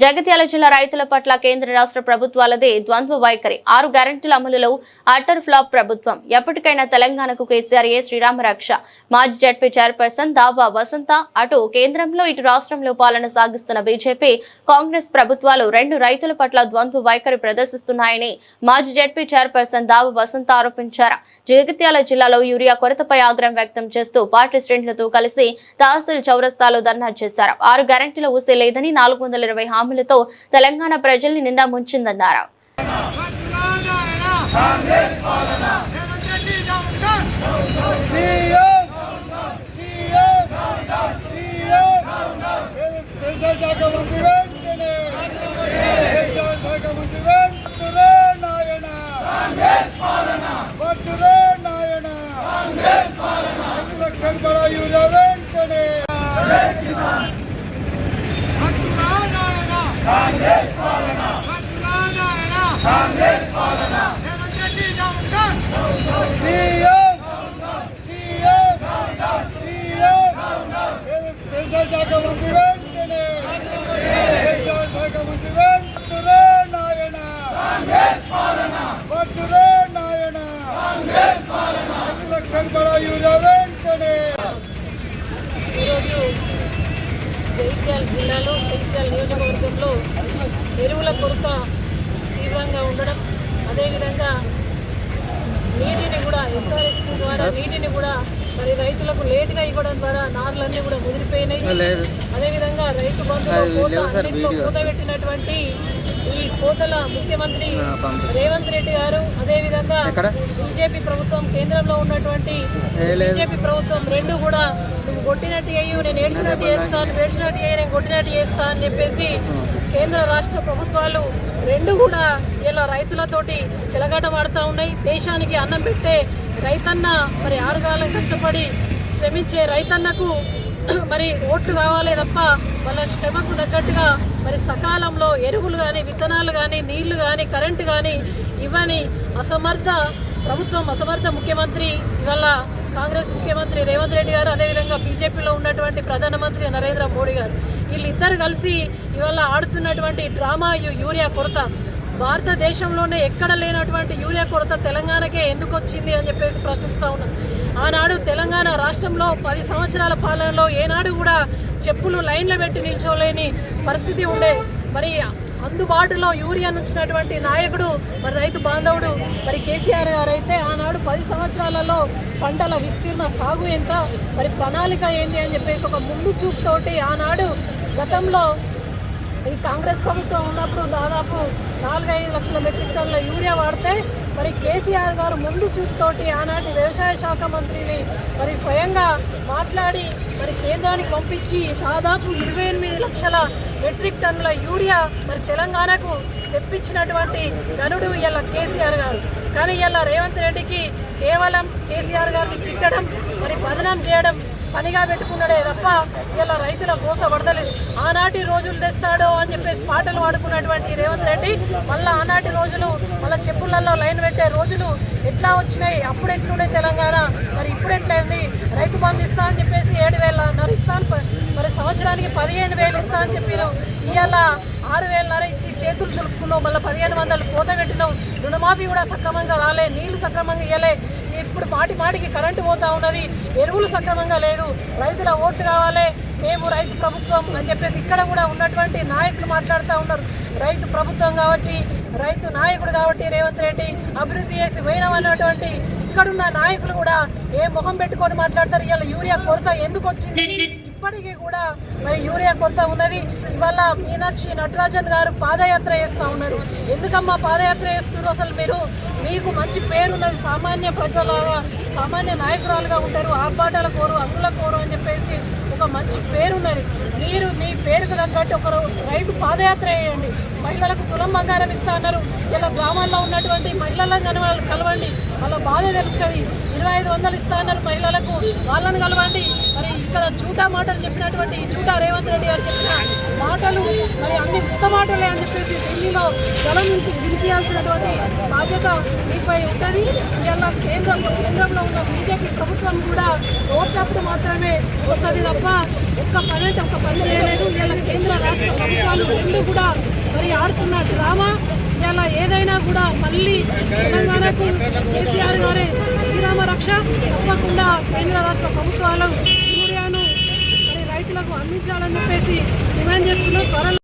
జగిత్యాల జిల్లా రైతుల పట్ల కేంద్ర రాష్ట్ర ప్రభుత్వాలదే ద్వంద్వ వైఖరి. ఆరు గ్యారెంటీల అమలులో అటర్ ఫ్లాప్ ప్రభుత్వం. ఎప్పటికైనా తెలంగాణకు కేసీఆర్ ఏ శ్రీరామ రక్ష. మాజీ జడ్పీ చైర్పర్సన్ దావా వసంత అటు కేంద్రంలో ఇటు రాష్ట్రంలో పాలన సాగిస్తున్న బీజేపీ కాంగ్రెస్ ప్రభుత్వాలు రెండు రైతుల పట్ల ద్వంద్వ వైఖరి ప్రదర్శిస్తున్నాయని మాజీ జడ్పీ చైర్పర్సన్ దావా వసంత ఆరోపించారు. జగిత్యాల జిల్లాలో యూరియా కొరతపై ఆగ్రహం వ్యక్తం చేస్తూ పార్టీ శ్రేణులతో కలిసి తహసీల్ చౌరస్తాలో ధర్నా చేశారు. ఆరు గ్యారెంటీల ఊసే లేదని నాలుగు వందల ఇరవై హామీలతో తెలంగాణ ప్రజల్ని నిండా ముంచిందన్నారు. సరిపడా సీఎం సీఎం వెంటనే వ్యవసాయ శాఖ మంత్రి వెంటనే నాయన వద్దురే నాయన ఐదు లక్షల బడా యూరియా వెంటనే సీఎం సీఎం సీఎం వ్యవసాయ శాఖ మంత్రి వెంటనే. శాఖ మంత్రి వెంటనే నాయన. వద్దురే నాయన. బడా యూరియా వెంటనే. ఈరోజు జగిత్యాల జిల్లాలో జగిత్యాల నియోజకవర్గంలో ఎరువుల కొరత ఉండడం. అదేవిధంగా నీటిని కూడా ఎస్ఆర్ఎస్పీ ద్వారా నీటిని కూడా మరి రైతులకు లేటుగా ఇవ్వడం ద్వారా నార్లన్నీ కూడా ముదిరిపోయినాయి. అదేవిధంగా రైతు బంధువుల కోత పెట్టినటువంటి ఈ కోతల ముఖ్యమంత్రి రేవంత్ రెడ్డి గారు అదేవిధంగా బీజేపీ ప్రభుత్వం కేంద్రంలో ఉన్నటువంటి బీజేపీ ప్రభుత్వం రెండు కూడా నువ్వు కొట్టినట్టు అయ్యి నేను ఏడ్చినట్టు చేస్తాను ఏడ్చినట్టు అయ్యి నేను కొట్టినట్టు చేస్తా అని చెప్పేసి కేంద్ర రాష్ట్ర ప్రభుత్వాలు రెండు కూడా ఇలా రైతులతోటి చెలగాటమాడుతూ ఉన్నాయి. దేశానికి అన్నం పెట్టే రైతన్న మరి ఆరుగాలం కష్టపడి శ్రమించే రైతన్నకు మరి ఓట్లు కావాలే తప్ప వాళ్ళ శ్రమకు తగ్గట్టుగా మరి సకాలంలో ఎరువులు కానీ విత్తనాలు కానీ నీళ్ళు కానీ కరెంటు కానీ ఇవ్వని అసమర్థ ప్రభుత్వం అసమర్థ ముఖ్యమంత్రి ఇవాళ కాంగ్రెస్ ముఖ్యమంత్రి రేవంత్ రెడ్డి గారు అదేవిధంగా బీజేపీలో ఉన్నటువంటి ప్రధానమంత్రి నరేంద్ర మోడీ గారు. వీళ్ళిద్దరు కలిసి ఇవాళ ఆడుతున్నటువంటి డ్రామా యూరియా కొరత. భారతదేశంలోనే ఎక్కడ లేనటువంటి యూరియా కొరత తెలంగాణకే ఎందుకు వచ్చింది అని చెప్పేసి ప్రశ్నిస్తూ ఉన్నాను ఆనాడు తెలంగాణ రాష్ట్రంలో పది సంవత్సరాల పాలనలో ఏనాడు కూడా చెప్పులు లైన్లో పెట్టి నిల్చోలేని పరిస్థితి ఉండే. మరి అందుబాటులో యూరియా నుంచినటువంటి నాయకుడు మరి రైతు బాంధవుడు మరి కేసీఆర్ గారు అయితే ఆనాడు పది సంవత్సరాలలో పంటల విస్తీర్ణ సాగు ఎంత మరి ప్రణాళిక ఏంటి అని చెప్పేసి ఒక ముందు చూపుతోటి ఆనాడు గతంలో ఈ కాంగ్రెస్ ప్రభుత్వం ఉన్నప్పుడు దాదాపు నాలుగైదు లక్షల మెట్రిక్ టన్నుల యూరియా వాడితే మరి కేసీఆర్ గారు ముందు చూపుతోటి ఆనాటి వ్యవసాయ శాఖ మంత్రిని మరి స్వయంగా మాట్లాడి మరి కేంద్రానికి పంపించి దాదాపు ఇరవై ఎనిమిది లక్షల మెట్రిక్ టన్నుల యూరియా మరి తెలంగాణకు తెప్పించినటువంటి గనుడు ఇలా కేసీఆర్ గారు. కానీ ఇలా రేవంత్ రెడ్డికి కేవలం కేసీఆర్ గారిని తిట్టడం మరి బదనం చేయడం పనిగా పెట్టుకున్నాడే తప్ప ఇలా రైతుల గోస పడతలేదు ఆనాటి రోజులు తెస్తాడో అని చెప్పేసి పాటలు పాడుకున్నటువంటి రేవంత్ రెడ్డి మళ్ళీ ఆనాటి రోజులు మళ్ళీ చెప్పులలో లైన్ పెట్టే రోజులు ఎట్లా వచ్చినాయి? అప్పుడు ఎట్లుండే తెలంగాణ? మరి ఇప్పుడు ఎట్లయింది? రైతు బంధు ఇస్తా అని చెప్పేసి ఏడు వేల ఇస్తాను మరి సంవత్సరానికి పదిహేను వేలు ఇస్తా అని చెప్పినాం ఇవాళ ఆరు వేలన్నర ఇచ్చి చేతులు చులుపుకున్నావు మళ్ళీ పదిహేను వందలు కోత పెట్టినావు రుణమాఫీ కూడా సక్రమంగా రాలే నీళ్ళు సక్రమంగా ఇవ్వలే ఇప్పుడు మాటి మాటికి కరెంటు పోతా ఉన్నది. ఎరువులు సక్రమంగా లేదు. రైతుల ఓట్లు కావాలి మేము రైతు ప్రభుత్వం అని చెప్పేసి ఇక్కడ కూడా ఉన్నటువంటి నాయకులు మాట్లాడుతూ ఉన్నారు. రైతు ప్రభుత్వం కాబట్టి రైతు నాయకుడు కాబట్టి రేవంత్ రెడ్డి అభివృద్ధి చేసి పోయినామన్నటువంటి ఇక్కడున్న నాయకులు కూడా ఏ ముఖం పెట్టుకొని మాట్లాడతారు? ఇలా యూరియా కొరత ఎందుకు వచ్చింది? ఇప్పటికీ కూడా మరి యూరియా కొంత ఉన్నది. ఇవాళ మీనాక్షి నటరాజన్ గారు పాదయాత్ర చేస్తూ ఉన్నారు. ఎందుకమ్మా పాదయాత్ర చేస్తున్నారు? అసలు మీరు మీకు మంచి పేరు ఉన్నది. సామాన్య ప్రజలాగా సామాన్య నాయకురాలుగా ఉంటారు. ఆర్భాటాల కోరు అన్నుల కోరు అని చెప్పేసి ఒక మంచి పేరు ఉన్నది. మీరు మీ పేరుకు తగ్గట్టు ఒక రైతు పాదయాత్ర చేయండి. మహిళలకు తులం బంగారం ఇస్తా అన్నారు. ఇలా గ్రామాల్లో ఉన్నటువంటి మహిళలను కానీ వాళ్ళు కలవండి. వాళ్ళ బాధ తెలుస్తుంది. ఇరవై ఐదు వందలు ఇస్తా అన్నారు మహిళలకు. వాళ్ళని కలవండి. మరి ఇక్కడ చూటా మాటలు చెప్పినటువంటి చూటా రేవంత్ రెడ్డి గారు చెప్పిన మాటలు మరి అన్ని ఉత్త మాటలే అని చెప్పేసి ఢిల్లీలో జనం నుంచి వినిపించాల్సినటువంటి బాధ్యత మీపై ఉంటుంది. ఇలా కేంద్రంలో కేంద్రంలో ఉన్న బీజేపీ ప్రభుత్వం కూడా ఓట్లప్పుడు మాత్రమే వస్తుంది తప్ప ఒక్క పని అంటే ఒక్క పని చేయలేదు. ఇలా కేంద్ర రాష్ట్ర ప్రభుత్వాలు రెండు కూడా మరి ఆడుతున్న డ్రామా ఇలా ఏదైనా కూడా మళ్ళీ తెలంగాణకు కేసీఆర్ గారే శ్రీరామ రక్ష తప్పకుండా కేంద్ర రాష్ట్ర ప్రభుత్వాలు యూరియాను మరి రైతులకు అందించాలని చెప్పేసి డిమాండ్ చేస్తున్నాం త్వరలో